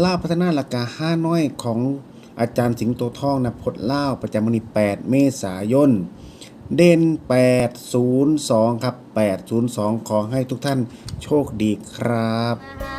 ล่าพัฒนาหลักกาห้าน้อยของอาจารย์สิงโตทองนะพดเล่าประจำวันที่8เมษายน เด่น 802 ครับ 802 ขอให้ทุกท่านโชคดีครับ